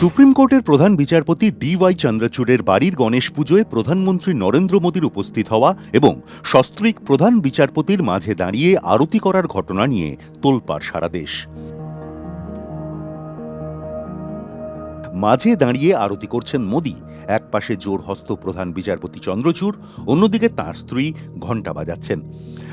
Supreme কোর্টের প্রধান বিচারপতি ডি ওয়াই চন্দ্রচূড়ের বাড়ির গণেশ পুজোয় প্রধানমন্ত্রী নরেন্দ্র মোদীর উপস্থিত হওয়া এবং সস্ত্রীক প্রধান বিচারপতির মাঝে দাঁড়িয়ে আরতি করার ঘটনা নিয়ে তোলপাড় সারা দেশ। মাঝে দাঁড়িয়ে আরতি করছেন মোদী। এক পাশে জোর হস্ত প্রধান বিচারপতি চন্দ্রচূড়, অন্যদিকে তাঁর স্ত্রী ঘণ্টা বাজাচ্ছেন।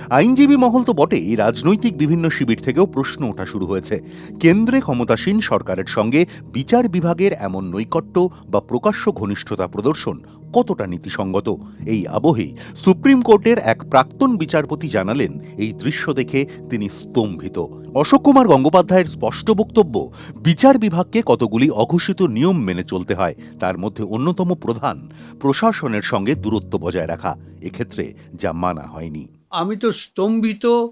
আইনজীবী মহল তো বটেই, রাজনৈতিক বিভিন্ন শিবির থেকেও প্রশ্ন ওঠা শুরু হয়েছে। কেন্দ্রে ক্ষমতাসীন সরকারের সঙ্গে বিচার বিভাগের এমন নৈকট্য বা প্রকাশ্য ঘনিষ্ঠতা প্রদর্শন কতটা নীতিসঙ্গত? এই আবহেই সুপ্রিম কোর্টের এক প্রাক্তন বিচারপতি জানালেন, এই দৃশ্য দেখে তিনি স্তম্ভিত। অশোক কুমার গঙ্গোপাধ্যায়ের স্পষ্ট বক্তব্য, বিচার বিভাগকে কতগুলি অঘোষিত নিয়ম মেনে চলতে হয়, তার মধ্যে অন্যতম প্রধান, প্রশাসনের সঙ্গে দূরত্ব বজায় রাখা, এক্ষেত্রে যা মানা হয়নি। আমি তো স্তম্ভিত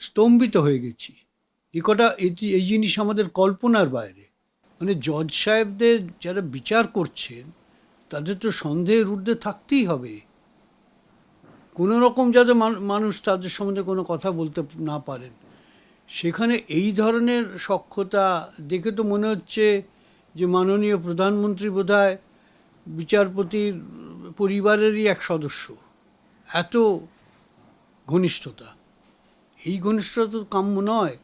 স্তম্ভিত হয়ে গেছি। এ কটা, এই জিনিস আমাদের কল্পনার বাইরে। মানে জজ সাহেবদের যারা বিচার করছেন, তাদের তো সন্দেহের ঊর্ধ্বে থাকতেই হবে। কোনো রকম যাতে মানুষ তাদের সম্বন্ধে কোনো কথা বলতে না পারেন। সেখানে এই ধরনের সক্ষতা দেখে তো মনে হচ্ছে যে মাননীয় প্রধানমন্ত্রী বোধহয় বিচারপতির পরিবারেরই এক সদস্য। এত ঘনিষ্ঠতা। এই ঘনিষ্ঠতা তো কাম্য নয়।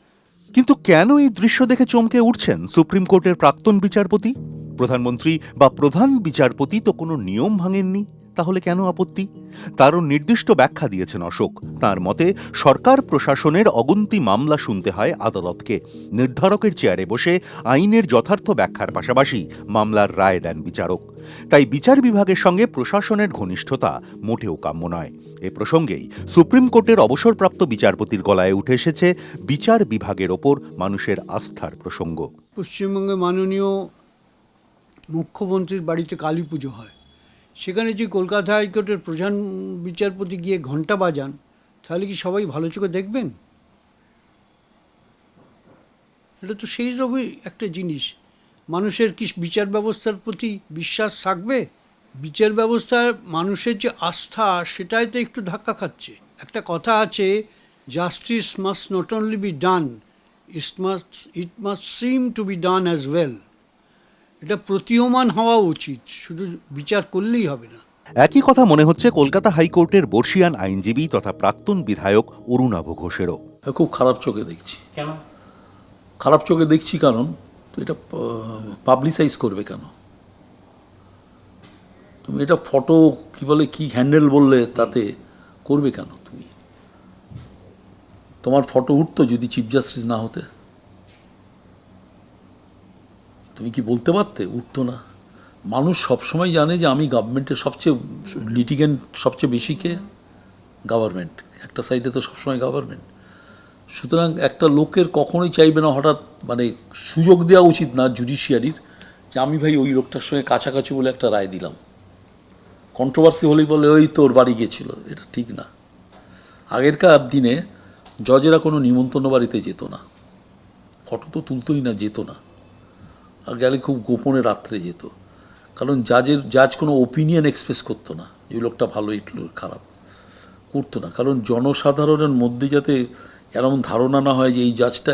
কিন্তু কেন এই দৃশ্য দেখে চমকে উঠছেন সুপ্রিম কোর্টের প্রাক্তন বিচারপতি? প্রধানমন্ত্রী বা প্রধান বিচারপতি তো কোনো নিয়ম ভাঙেননি। তাহলে কেন আপত্তি? তারও নির্দিষ্ট ব্যাখ্যা দিয়েছেন অশোক। তার মতে, সরকার প্রশাসনের অগুন্তি মামলা শুনতে হয় আদালতকে। নির্ধারকের চেয়ারে বসে আইনের যথার্থ ব্যাখ্যার পাশাপাশি মামলার রায় দেন বিচারক। তাই বিচার বিভাগের সঙ্গে প্রশাসনের ঘনিষ্ঠতা মোটেও কাম্য নয়। এ প্রসঙ্গেই সুপ্রিম কোর্টের অবসরপ্রাপ্ত বিচারপতির গলায় উঠে এসেছে বিচার বিভাগের ওপর মানুষের আস্থার প্রসঙ্গ। পশ্চিমবঙ্গে মাননীয় মুখ্যমন্ত্রীর বাড়িতে কালী পুজো হয়। সেখানে যদি কলকাতা হাইকোর্টের প্রধান বিচারপতি গিয়ে ঘণ্টা বাজান, তাহলে কি সবাই ভালো চোখে দেখবেন? এটা তো সেই রকমই একটা জিনিস। মানুষের কি বিচার ব্যবস্থার প্রতি বিশ্বাস থাকবে? বিচার ব্যবস্থার মানুষের যে আস্থা, সেটাই তো একটু ধাক্কা খাচ্ছে। একটা কথা আছে justice must not only be done it must it must seem to be done as well এটা প্রতীয়মান হওয়া উচিত শুধু বিচার করলেই হবে না। একই কথা মনে হচ্ছে কলকাতা হাইকোর্টের বর্ষিয়ান আইনজীবী তথা প্রাক্তন বিধায়ক অরুণাভ ঘোষেরও। খুব খারাপ চোখে দেখছি। কেন? খারাপ চোখে দেখছি কারণ তো এটা পাবলিসাইজ করবে কেন? তুমি এটা ফটো কি বলে কি হ্যান্ডেল বললে তাতে করবে কেন তুমি? তোমার ফটো উঠতো যদি চিফ জাস্টিস না হতে। তুমি কি বলতে পারতে? উঠতো না। মানুষ সবসময় জানে যে আমি গভর্নমেন্টের সবচেয়ে লিটিগেন্ট সবচেয়ে বেশি কে? গভর্নমেন্ট একটা সাইডে তো সবসময় গভর্নমেন্ট সুতরাং একটা লোকের কখনোই চাইবে না হঠাৎ মানে সুযোগ দেওয়া উচিত না জুডিশিয়ারির যে আমি ভাই ওই লোকটার সঙ্গে কাছাকাছি বলে একটা রায় দিলাম। কন্ট্রোভার্সি হলেই বলে ওই তোর বাড়ি গিয়েছিল। এটা ঠিক না। আগেরকার দিনে জজেরা কোনো নিমন্ত্রণ বাড়িতে যেত না। ফটো তো তুলতোই না, যেত না। আর গেলে খুব গোপনে রাত্রে যেত। কারণ জাজের জাজ কোনো ওপিনিয়ন এক্সপ্রেস করতো না এই লোকটা ভালো, এই খারাপ। করতো না। কারণ জনসাধারণের মধ্যে যাতে এরকম ধারণা না হয় যে এই জাজটা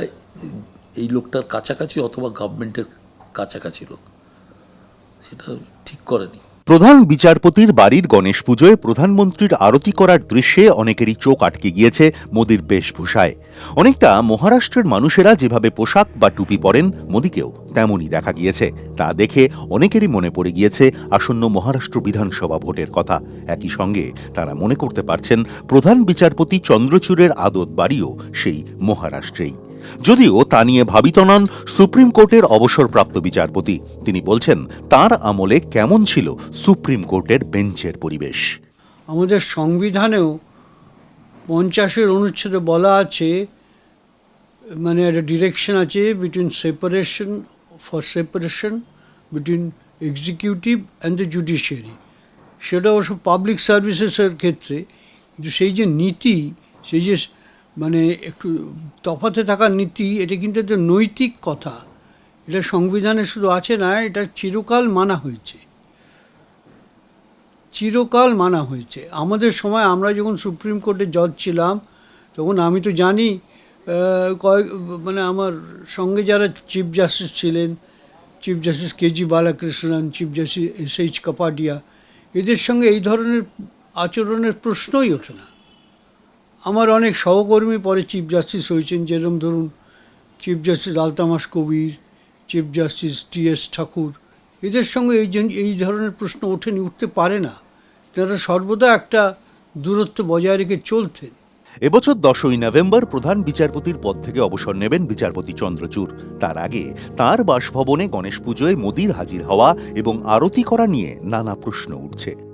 এই লোকটার কাছাকাছি অথবা গভর্নমেন্টের কাছাকাছি লোক, সেটা ঠিক করেনি। প্রধান বিচারপতির বাড়ির গণেশ পুজোয় প্রধানমন্ত্রীর আরতি করার দৃশ্যে অনেকেরই চোখ আটকে গিয়েছে মোদির বেশভূষায়। অনেকটা মহারাষ্ট্রের মানুষেরা যেভাবে পোশাক বা টুপি পরেন মোদিকেও তেমনই দেখা গিয়েছে। তা দেখে অনেকেরই মনে পড়ে গিয়েছে আসন্ন মহারাষ্ট্র বিধানসভা ভোটের কথা। একই সঙ্গে তারা মনে করতে পারছেন প্রধান বিচারপতি চন্দ্রচূড়ের আদত বাড়িও সেই মহারাষ্ট্রেই। যদিও তা নিয়ে ভাবিত নন সুপ্রিম কোর্টের অবসরপ্রাপ্ত বিচারপতি। তিনি বলছেন, তার আমলে কেমন ছিল সুপ্রিম কোর্টের বেঞ্চের পরিবেশ। আমাদের সংবিধানেও পঞ্চাশের অনুচ্ছেদে বলা আছে মানে একটা ডিরেকশন আছে between separation for separation between executive and the judiciary সেটা অবশ্য পাবলিক সার্ভিসেসের ক্ষেত্রে, কিন্তু সেই যে নীতি, সেই যে মানে একটু তফাতে থাকার নীতি, এটা কিন্তু একটা নৈতিক কথা। এটা সংবিধানে শুধু আছে না, এটা চিরকাল মানা হয়েছে। চিরকাল মানা হয়েছে। আমাদের সময় আমরা যখন সুপ্রিম কোর্টে জজ ছিলাম, তখন আমি তো জানি কয়েক মানে আমার সঙ্গে যারা চিফ জাস্টিস ছিলেন, chief justice KG Balakrishnan, chief justice S H Kapadia, এদের সঙ্গে এই ধরনের আচরণের প্রশ্নই ওঠে না। আমার অনেক সহকর্মী পরে চিফ জাস্টিস হয়েছেন, যেরকম ধরুন chief justice Altamas Kabir chief justice T S Thakur. এদের সঙ্গে এই এই ধরনের প্রশ্ন ওঠেনি, উঠতে পারে না। তারা সর্বদা একটা দূরত্ব বজায় রেখে চলতেন। এবছর দশই নভেম্বর প্রধান বিচারপতির পদ থেকে অবসর নেবেন বিচারপতি চন্দ্রচূড়। তার আগে তার বাসভবনে গণেশ পুজোয় মোদির হাজির হওয়া এবং আরতি করা নিয়ে নানা প্রশ্ন উঠছে।